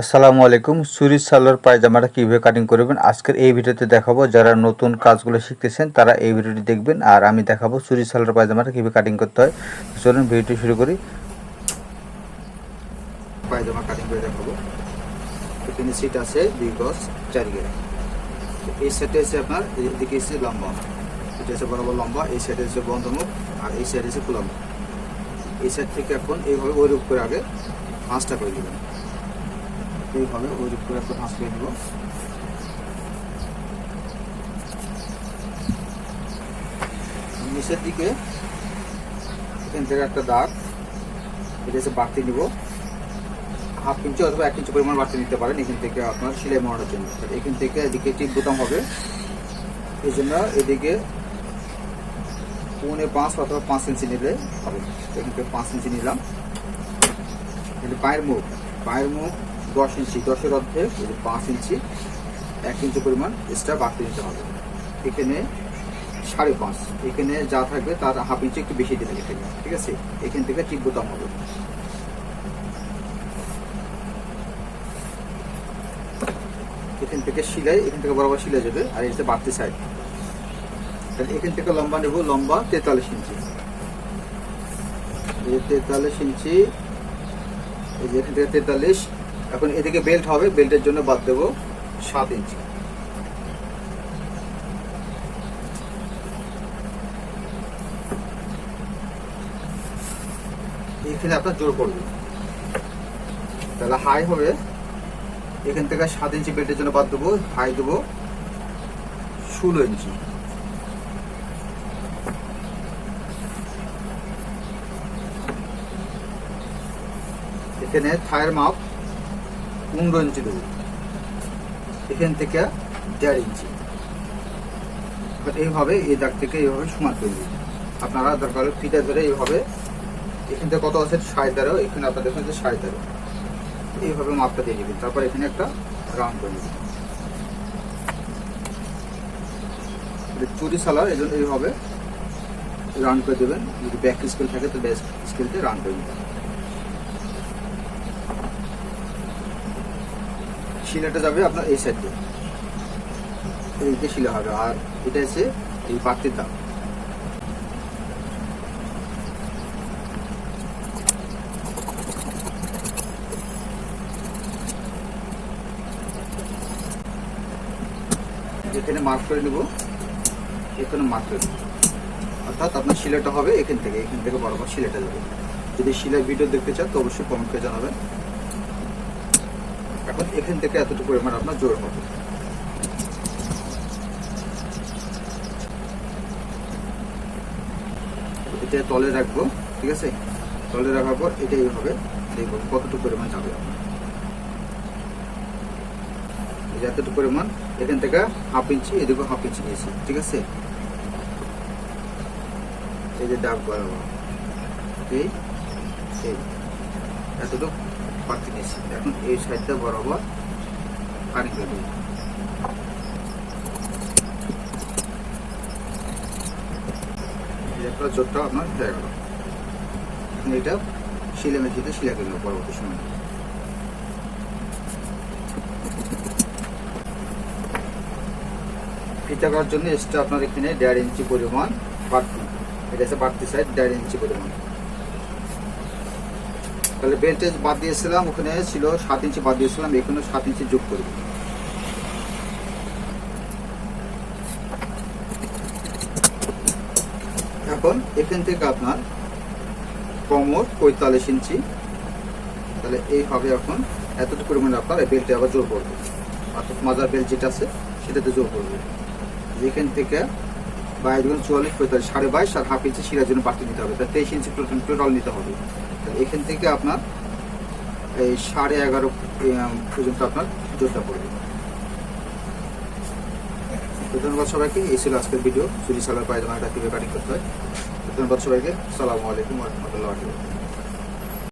আসসালামু আলাইকুম। সুরিজ সালোয়ার পায়জামাটা কীভাবে কাটিং করবেন? আজকের এই ভিডিওতে দেখাবো যারা নতুন কাজগুলো শিখতেছেন, তারা এই ভিডিওটি দেখবেন। আর আমি দেখাবো সুরিজ সালোয়ার পায়জামাটা কীভাবে কাটিং করতে হয়। চলুন ভিডিওটি শুরু করি। পায়জামা কাটিং করে দেখাবো। এখানে সিট আছে, দুই গজ, চার এই সাইডে এসে আপনার, এদিকে এসে লম্বা। এটা হচ্ছে বরাবর লম্বা, এই সাইডে এসে বন্ধ আর এই সাইডে এসে খোলা এই সাইড থেকে এখন এইভাবে ওই রূপ করে আগে পাঁচটা করে দেবেন। এইভাবে ওই রূপ করে ভাঁজ করে নিচের দিকে এখান থেকে একটা দাগ, এটা হচ্ছে বাড়তি নিব। হাফ ইঞ্চি অথবা এক ইঞ্চি পরিমাণ বাড়তি নিতে পারেন এখান থেকে আপনার সেলাই মারানোর জন্য। এখান থেকে এদিকে টিপ বোতাম হবে। এই জন্য এদিকে পৌনে পাঁচ অথবা পাঁচ ইঞ্চি নিলে হবে। এখান থেকে পাঁচ ইঞ্চি নিলাম। পায়ের মুখ পায়ের মুখ দশ ইঞ্চি, দশের অর্ধেক পাঁচ ইঞ্চি, এক ইঞ্চি পরিমাণ এক্সট্রা বাড়তি দিতে হবে। এখানে সাড়ে পাঁচ, এখানে যা থাকবে তার হাফ ইঞ্চি একটু বেশি দিতে হবে ঠিক আছে? এখান থেকে বোতাম হবে। এখান থেকে সিলাই, এখান থেকে বরাবর সিলাই যাবে, আর এটা বাড়তি সাইড তাহলে এখান থেকে লম্বা নেব, লম্বা তেতাল্লিশ ইঞ্চি। তেতাল্লিশ ইঞ্চি এখান থেকে তেতাল্লিশ এখন এদিকে বেল্ট হবে বেল্টের জন্য বাদ দেবো সাত ইঞ্চি এখানে আপনার জোর করবে তাহলে হাই হবে। এখান থেকে সাত ইঞ্চি বেল্টের জন্য বাদ দেবো হাই দেবো ষোলো ইঞ্চি এখানে থায়ের মাপ পনেরো ইঞ্চি দেবো। এখান থেকে দেড় ইঞ্চি। এবার এইভাবে এই দাগ থেকে এইভাবে সমান করে দিন আপনারা দরকার হলে ফিটা ধরে এইভাবে এখান থেকে কত আছে? ষাট তেরো। এখানে আপনার দেখুন যে ষাট তেরো। এইভাবে মাপটা দিয়ে দিবেন। তারপর এখানে একটা রাউন্ড করে দিবেন। চুরি সালার, এই জন্য এইভাবে রান করে দেবেন। যদি ব্যাক স্কেল থাকে, তো ব্যাক স্কেলতে রান করে দেবেন। শিলাটা যাবে আপনার এই সাইড দিয়ে। এইদিকে শিলা হবে, আর এটা হচ্ছে এই পাত্রের দাম এখানে মার্ক করে নেব, এখানে মার্ক করে নেব। অর্থাৎ আপনার শিলাটা হবে এখান থেকে এখান থেকে বরাবর শিলাটা যাবে। যদি শিলার ভিডিও দেখতে চান, তো অবশ্যই কমেন্ট করে জানাবেন। এখন এখান থেকে এতটুকু পরিমাণ আপনার জোর হবে এটা তলে রাখব, ঠিক আছে? তলে রাখার পর এটা এইভাবে দেখব কতটুকু পরিমাণ যাবে এতটুকু পরিমাণ, এখান থেকে হাফ ইঞ্চি, এদিকে হাফ ইঞ্চি নিয়েছি, ঠিক আছে? এই যে ডাক এই, এতটুকু। বাড়তি নিয়েছি। এখন এই সাইডটা বরাবর পানি দেবো একটা জোরটা আপনার হয়ে গেল। এটা শিলে মেঝেতে শিলা নেব পরবর্তী সময়। ফিতা করার জন্য এক্সট্রা আপনার এখানে দেড় ইঞ্চি পরিমাণ বাড়তি। এটা হচ্ছে বাড়তি সাইড দেড় ইঞ্চি পরিমাণ। তাহলে বেল্টে বাদ দিয়েছিলাম, ওখানে ছিল সাত ইঞ্চি বাদ দিয়েছিলাম এখানে সাত ইঞ্চি যোগ করব এখন এখান থেকে আপনার কমর পঁয়তাল্লিশ ইঞ্চি। তাহলে এই হবে এখন এতটুকু পরিমাণে আপনার এই বেল্টে আবার জোর করবে অর্থাৎ মাজার বেল্ট যেটা আছে, সেটাতে জোর করবে যেখান থেকে বাইশ গুণ চুয়াল্লিশ, পঁয়তাল্লিশ, সাড়ে বাইশ, আর হাফ ইঞ্চি শিরার জন্য বাড়তি নিতে হবে। তাহলে তেইশ ইঞ্চি টোটাল নিতে হবে। এখান থেকে আপনার এই সাড়ে এগারো পর্যন্ত আপনার জোরটা পড়বে। ধন্যবাদ সবাইকে। এই ছিল আজকের ভিডিও চুরি সালার পায়জামাটা কীভাবে কাটিং করতে হয় ধন্যবাদ সবাইকে। সালামু আলাইকুম রহমতুল্লাহ